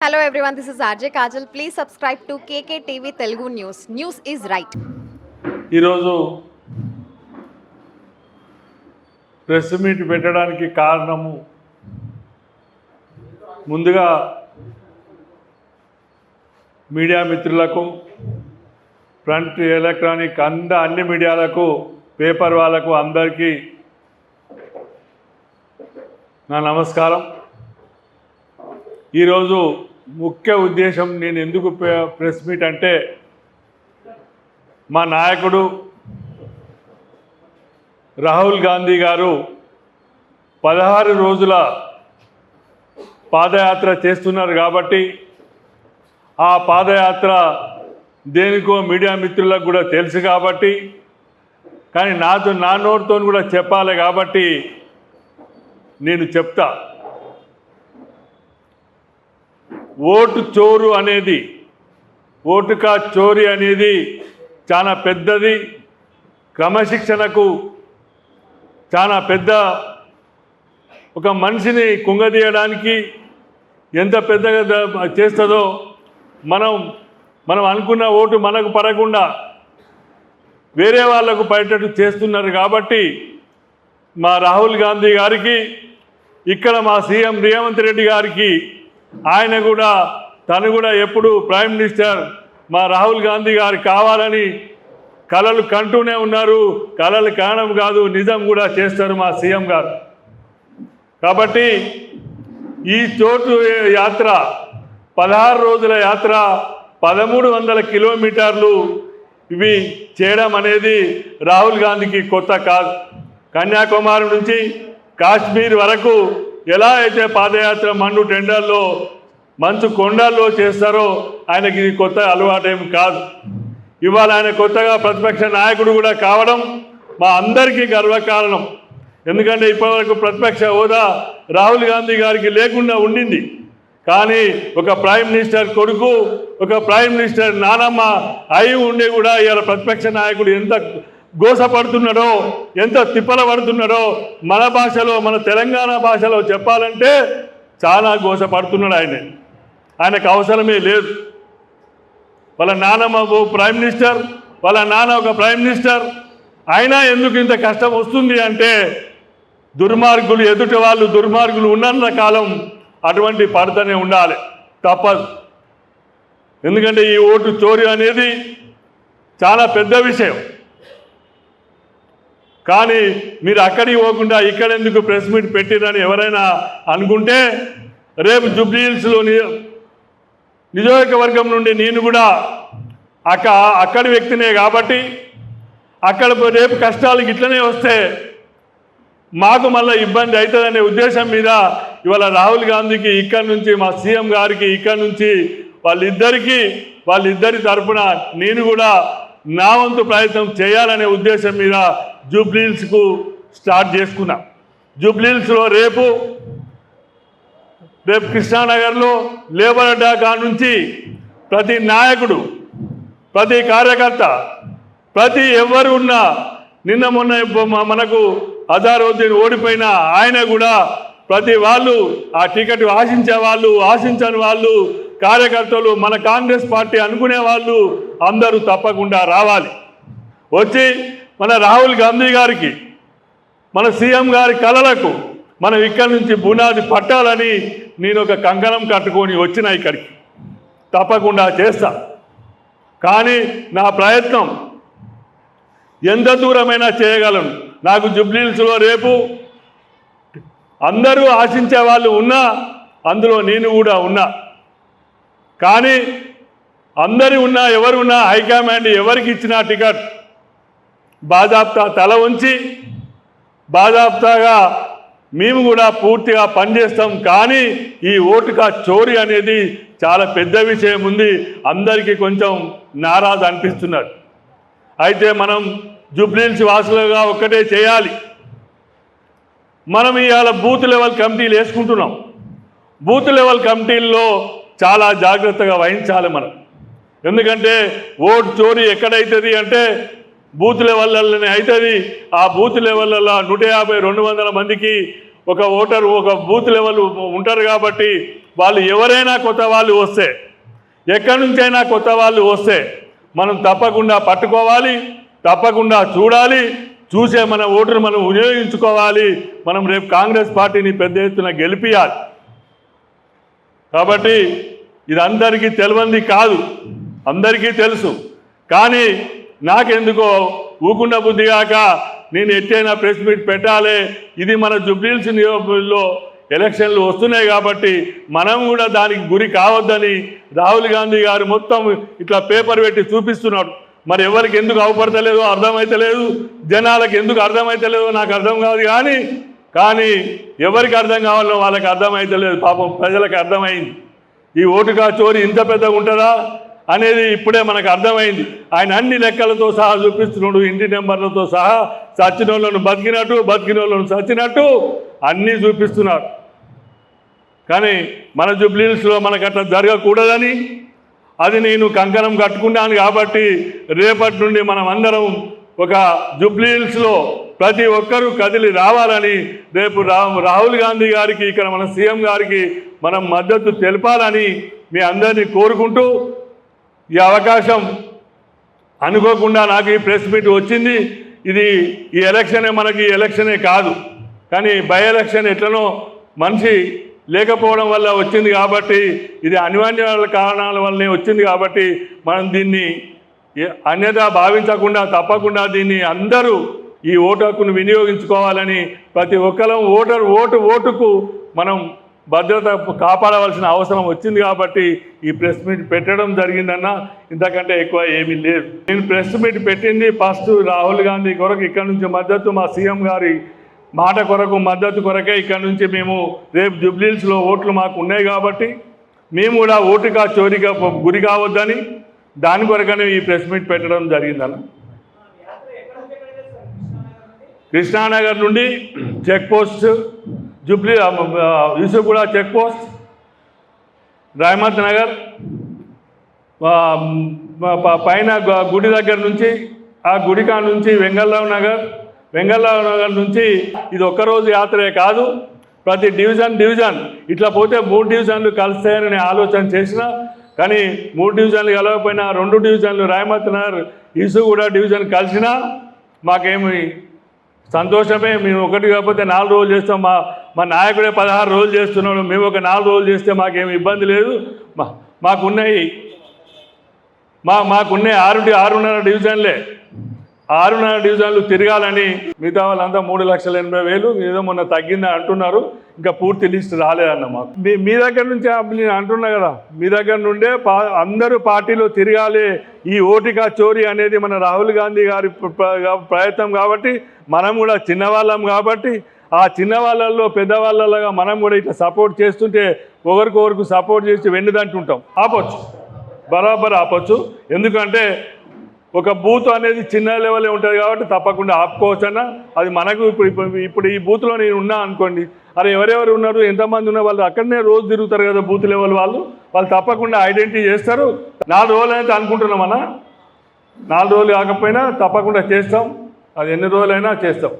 Hello everyone this is RJ Kajal please subscribe to KK TV Telugu news news is right ఈరోజు press meet పెట్టడానికి కారణము ముందుగా media మిత్రులకు print electronic అంద అన్ని మీడియాలకు పేపర్ వాళ్ళకు అందరికీ నా నమస్కారం. ఈరోజు ముఖ్య ఉద్దేశం నేను ఎందుకు ప్రెస్ మీట్ అంటే మా నాయకుడు రాహుల్ గాంధీ గారు పదహారు రోజుల పాదయాత్ర చేస్తున్నారు కాబట్టి ఆ పాదయాత్ర దేనికో మీడియా మిత్రులకు కూడా తెలుసు కాబట్టి కానీ నాతో నా నోటితో కూడా చెప్పాలి కాబట్టి నేను చెప్తా. ఓటు చోరు అనేది ఓటుకా చోరీ అనేది చాలా పెద్దది. క్రమశిక్షణకు చాలా పెద్ద ఒక మనిషిని కుంగదీయడానికి ఎంత పెద్దగా చేస్తుందో మనం మనం అనుకున్న ఓటు మనకు పడకుండా వేరే వాళ్ళకు పడేటట్టు చేస్తున్నారు కాబట్టి మా రాహుల్ గాంధీ గారికి ఇక్కడ మా సీఎం రేవంత్ రెడ్డి గారికి ఆయన కూడా తను కూడా ఎప్పుడు ప్రైమ్ మినిస్టర్ మా రాహుల్ గాంధీ గారు కావాలని కళలు కంటూనే ఉన్నారు. కళలు కారణం కాదు నిజం కూడా చేస్తారు మా సీఎం గారు. కాబట్టి ఈ చోటు యాత్ర పదహారు రోజుల యాత్ర పదమూడు వందల కిలోమీటర్లు ఇవి చేయడం అనేది రాహుల్ గాంధీకి కొత్త కాదు. కన్యాకుమారి నుంచి కాశ్మీర్ వరకు ఎలా అయితే పాదయాత్ర మండు టెండర్లో మంచు కొండల్లో చేస్తారో ఆయనకి ఇది కొత్త అలవాటేం కాదు. ఇవాళ ఆయన కొత్తగా ప్రతిపక్ష నాయకుడు కూడా కావడం మా అందరికీ గర్వకారణం. ఎందుకంటే ఇప్పటివరకు ప్రతిపక్ష హోదా రాహుల్ గాంధీ గారికి లేకుండా ఉండింది. కానీ ఒక ప్రైమ్ మినిస్టర్ కొడుకు ఒక ప్రైమ్ మినిస్టర్ నానమ్మ అయి ఉండి కూడా ఇవాళ ప్రతిపక్ష నాయకుడు ఎంత గోసపడుతున్నాడో ఎంత తిప్పల పడుతున్నాడో మన భాషలో మన తెలంగాణ భాషలో చెప్పాలంటే చాలా గోసపడుతున్నాడు ఆయన. ఆయనకు అవసరమే లేదు. వాళ్ళ నాన్నమ్మ ఓ ప్రైమ్ మినిస్టర్ వాళ్ళ నాన్న ఒక ప్రైమ్ మినిస్టర్. అయినా ఎందుకు ఇంత కష్టం వస్తుంది అంటే దుర్మార్గులు ఎదుటి వాళ్ళు దుర్మార్గులు ఉన్నంత కాలం అటువంటి పడుతూనే ఉండాలి. తప్పదు. ఎందుకంటే ఈ ఓటు చోరీ అనేది చాలా పెద్ద విషయం. కానీ మీరు అక్కడికి పోకుండా ఇక్కడ ఎందుకు ప్రెస్ మీట్ పెట్టిరని ఎవరైనా అనుకుంటే రేపు జుబ్లీహిల్స్లో నియోజకవర్గం నుండి నేను కూడా అక్క అక్కడి వ్యక్తినే కాబట్టి అక్కడ రేపు కష్టాలు ఇట్లనే వస్తే మాకు మళ్ళీ ఇబ్బంది అవుతుందనే ఉద్దేశం మీద ఇవాళ రాహుల్ గాంధీకి ఇక్కడ నుంచి మా సీఎం గారికి ఇక్కడ నుంచి వాళ్ళిద్దరికీ వాళ్ళిద్దరి తరఫున నేను కూడా నా వంతు ప్రయత్నం చేయాలనే ఉద్దేశం మీద జూబ్లీహిల్స్కు స్టార్ట్ చేసుకున్నా. జూబ్లీహిల్స్లో రేపు రేపు కృష్ణానగర్లో లేబర్ అడ్డా నుంచి ప్రతి నాయకుడు ప్రతి కార్యకర్త ప్రతి ఎవరు ఉన్నా నిన్న మొన్న మనకు అజారుద్దీన్ ఓడిపోయిన ఆయన కూడా ప్రతి వాళ్ళు ఆ టికెట్ ఆశించే వాళ్ళు ఆశించని వాళ్ళు కార్యకర్తలు మన కాంగ్రెస్ పార్టీ అనుకునే వాళ్ళు అందరూ తప్పకుండా రావాలి. వచ్చి మన రాహుల్ గాంధీ గారికి మన సీఎం గారి కళలకు మనం ఇక్కడి నుంచి బునాది పట్టాలని నేను ఒక కంకణం కట్టుకొని వచ్చిన ఇక్కడికి. తప్పకుండా చేస్తా. కానీ నా ప్రయత్నం ఎంత దూరమైనా చేయగలను. నాకు జుబ్లీల్స్లో రేపు అందరూ ఆశించే వాళ్ళు ఉన్నా అందులో నేను కూడా ఉన్నా. కానీ అందరి ఉన్నా ఎవరు ఉన్నా హైకమాండ్ ఎవరికి ఇచ్చినా టికెట్ బాజాప్తా తల ఉంచి బాజాప్తాగా మేము కూడా పూర్తిగా పనిచేస్తాం. కానీ ఈ ఓటుగా చోరీ అనేది చాలా పెద్ద విషయం ఉంది. అందరికీ కొంచెం నారాజు అనిపిస్తున్నారు. అయితే మనం జూబ్లీల్స్ వాసులుగా ఒక్కటే చేయాలి. మనం ఇవాళ బూత్ లెవెల్ కమిటీలు వేసుకుంటున్నాం. బూత్ లెవెల్ కమిటీల్లో చాలా జాగ్రత్తగా వహించాలి మనం. ఎందుకంటే ఓటు చోరీ ఎక్కడైతుంది అంటే బూత్ లెవెల్లోనే అవుతుంది ఆ బూత్ లెవెల్లో నూట యాభై రెండు వందల మందికి ఒక ఓటర్ ఒక బూత్ లెవెల్ ఉంటారు కాబట్టి వాళ్ళు ఎవరైనా కొత్త వాళ్ళు వస్తే ఎక్కడి నుంచైనా కొత్త వాళ్ళు వస్తే మనం తప్పకుండా పట్టుకోవాలి తప్పకుండా చూడాలి చూసే మన ఓటును మనం వినియోగించుకోవాలి. మనం రేపు కాంగ్రెస్ పార్టీని పెద్ద ఎత్తున గెలిపియాలి. కాబట్టి ఇది అందరికీ తెలియంది కాదు. అందరికీ తెలుసు. కానీ నాకెందుకో ఊకుండ బుద్ధి కాక నేను ఎట్టైనా ప్రెస్ మీట్ పెట్టాలి. ఇది మన జుబ్లీల్స్ నియోజకవర్గంలో ఎలక్షన్లు వస్తున్నాయి కాబట్టి మనం కూడా దానికి గురి కావద్దని రాహుల్ గాంధీ గారు మొత్తం ఇట్లా పేపర్ పెట్టి చూపిస్తున్నాడు మరి ఎవరికి ఎందుకు అవపడతలేదో అర్థమైతలేదు. జనాలకు ఎందుకు అర్థమైతలేదో నాకు అర్థం కాదు కానీ కానీ ఎవరికి అర్థం కావాలో వాళ్ళకి అర్థమైతలేదు. పాపం ప్రజలకు అర్థమైంది. ఈ ఓటుగా చోరీ ఇంత పెద్దగా ఉంటుందా? అనేది ఇప్పుడే మనకు అర్థమైంది. ఆయన అన్ని లెక్కలతో సహా చూపిస్తున్నాడు ఇంటి నెంబర్లతో సహా చచ్చిన వాళ్ళను బతికినట్టు బతికిన చచ్చినట్టు అన్నీ చూపిస్తున్నారు. కానీ మన జూబ్లీస్లో మనకు అట్లా జరగకూడదని అది నేను కంకణం కట్టుకున్నాను కాబట్టి రేపటి నుండి మనం అందరం ఒక జుబ్లీహిల్స్లో ప్రతి ఒక్కరూ కదిలి రావాలని రేపు రాహుల్ గాంధీ గారికి ఇక్కడ మన సీఎం గారికి మనం మద్దతు తెలపాలని మీ అందరినీ కోరుకుంటూ ఈ అవకాశం అనుకోకుండా నాకు ఈ ప్రెస్ మీట్ వచ్చింది. ఇది ఈ ఎలక్షనే మనకి ఈ ఎలక్షనే కాదు. కానీ బై ఎలక్షన్ ఎట్లనో మనిషి లేకపోవడం వల్ల వచ్చింది కాబట్టి ఇది అనివార్య కారణాల వల్లనే వచ్చింది కాబట్టి మనం దీన్ని ఏ- అన్యథా భావించకుండా తప్పకుండా దీన్ని అందరూ ఈ ఓటు హక్కును వినియోగించుకోవాలని ప్రతి ఒక్కరం ఓటర్ ఓటు ఓటుకు మనం భద్రత కాపాడవలసిన అవసరం వచ్చింది కాబట్టి ఈ ప్రెస్ మీట్ పెట్టడం జరిగిందన్న ఇంతకంటే ఎక్కువ ఏమీ లేదు. నేను ప్రెస్ మీట్ పెట్టింది ఫస్ట్ రాహుల్ గాంధీ కొరకు ఇక్కడ నుంచి మద్దతు మా సీఎం గారి మాట కొరకు మద్దతు కొరకే ఇక్కడ నుంచి మేము రేపు జుబ్లీల్స్లో ఓట్లు మాకు ఉన్నాయి కాబట్టి మేము కూడా ఓటుగా చోరీగా గురి కావద్దని దాని కొరకనే ఈ ప్రెస్ మీట్ పెట్టడం జరిగిందన్న. కృష్ణానగర్ నుండి check post Jubilee Yousufguda check post. Rahmat Nagar ప- పైన గుడి దగ్గర నుంచి ఆ గుడి కాడ నుంచి వెంగళరావు నగర్ వెంగళరావు నగర్ నుంచి ఇది ఒక్కరోజు యాత్రే కాదు. ప్రతి డివిజన్ డివిజన్ ఇట్లా పోతే మూడు డివిజన్లు కలుస్తాయని నేను ఆలోచన చేసిన కానీ మూడు డివిజన్లు కలవకపోయినా రెండు డివిజన్లు రాయమత్ నగర్ ఈసుగూడ డివిజన్ కలిసినా మాకేమి సంతోషమే మేము ఒకటి కాకపోతే నాలుగు రోజులు చేస్తాం. మా మా నాయకుడే పదహారు రోజులు చేస్తున్నాడు. మేము ఒక నాలుగు రోజులు చేస్తే మాకేమి ఇబ్బంది లేదు. మా మాకున్నాయి. మా మాకున్నాయి ఆరు ఆరున్నర డివిజన్లే. ఆరున్నర డివిజన్లు తిరగాలని మిగతా వాళ్ళంతా మూడు లక్షల ఎనభై వేలు ఏదో మొన్న తగ్గిందని అంటున్నారు. ఇంకా పూర్తి లిస్ట్ రాలేదన్న మాకు. మీ మీ దగ్గర నుంచి నేను అంటున్నా కదా? మీ దగ్గర నుండే పా అందరూ పార్టీలో తిరగాలి. ఈ ఓటికా చోరీ అనేది మన రాహుల్ గాంధీ గారి ప్ర- ప్రయత్నం కాబట్టి మనం కూడా చిన్నవాళ్ళం కాబట్టి ఆ చిన్నవాళ్ళల్లో పెద్దవాళ్ళలాగా మనం కూడా ఇట్లా సపోర్ట్ చేస్తుంటే ఒకరికొకరికి సపోర్ట్ చేసి వెన్నుదంటుంటాం. ఆపొచ్చు. బరాబర్ ఆపొచ్చు. ఎందుకంటే ఒక బూత్ అనేది చిన్న లెవెల్లో ఉంటుంది కాబట్టి తప్పకుండా ఆపుకోవచ్చు అది మనకు ఇప్పుడు ఇప్పుడు- ఈ బూత్లో నేను ఉన్నా అనుకోండి అరే ఎవరెవరు ఉన్నారు ఎంతమంది ఉన్నారు వాళ్ళు అక్కడనే రోజు తిరుగుతారు కదా బూత్ లెవెల్ వాళ్ళు. వాళ్ళు తప్పకుండా ఐడెంటిటీ చేస్తారు. నాలుగు రోజులు అయితే అనుకుంటున్నాం అన్న. నాలుగు రోజులు కాకపోయినా తప్పకుండా చేస్తాం. అది ఎన్ని రోజులైనా చేస్తాం.